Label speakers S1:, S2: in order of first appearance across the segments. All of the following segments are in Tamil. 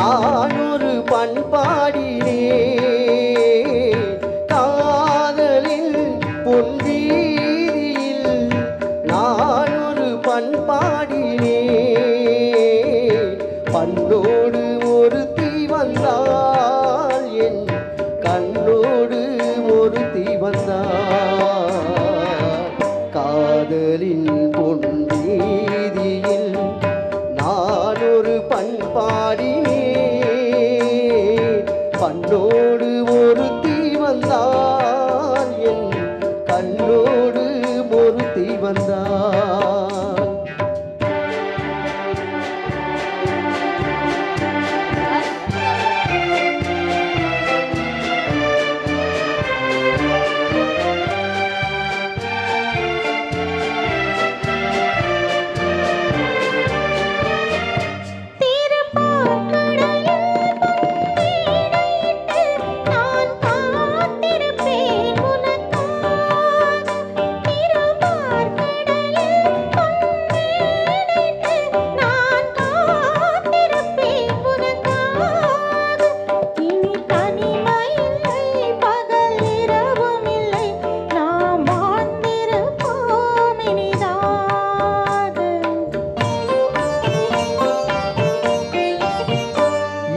S1: யானொரு பண்பாடிலே காதலில் புன்வீதியில் நானொரு பண்பாடிலே பண்ணோடு ஒருத்தி வந்தால் என் கண்ணோடு ஒருத்தி வந்தால்
S2: காதலின் பொன் வீதியில் பண்ணோடு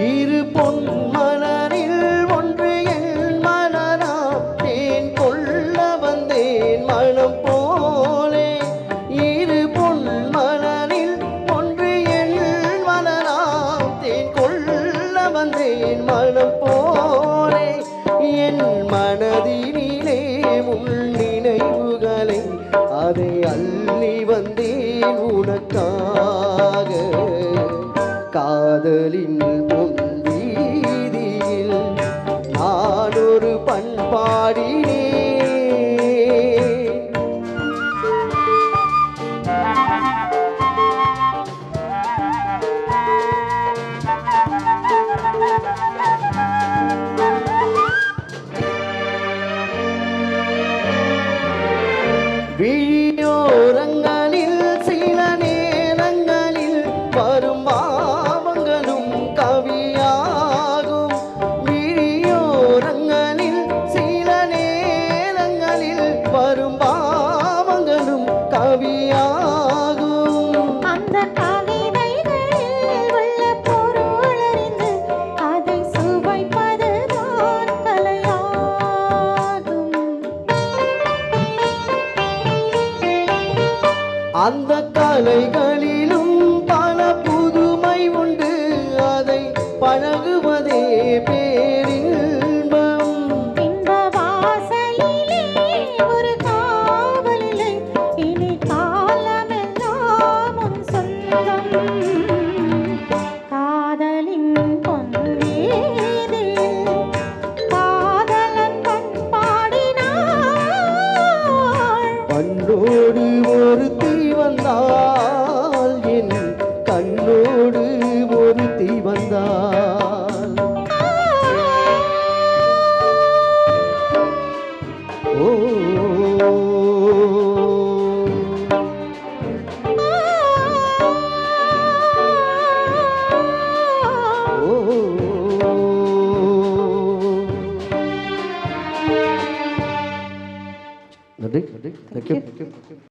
S1: இரு பொன் மலரில் ஒன்று என் மலரா தேன் கொள்ள வந்தேன் மனம் போலே. இரு பொன் மலரில் ஒன்று என் மலரா தேன் கொள்ள வந்தேன் மனம் போலே. என் மனதினிலே உள் நினைவுகளை அதை அள்ளி வந்தேன் உனக்காக. காதலின் வீழி
S2: அந்த
S1: கலைகளிலும் பல புதுமை உண்டு. அதை பழகுவதே பேரின்பம்.
S2: ஒரு காவலிலே இனி காலமெல்லாம் சொந்தம். காதலின்
S1: Pradeep. Thank, Thank you. you. Thank you.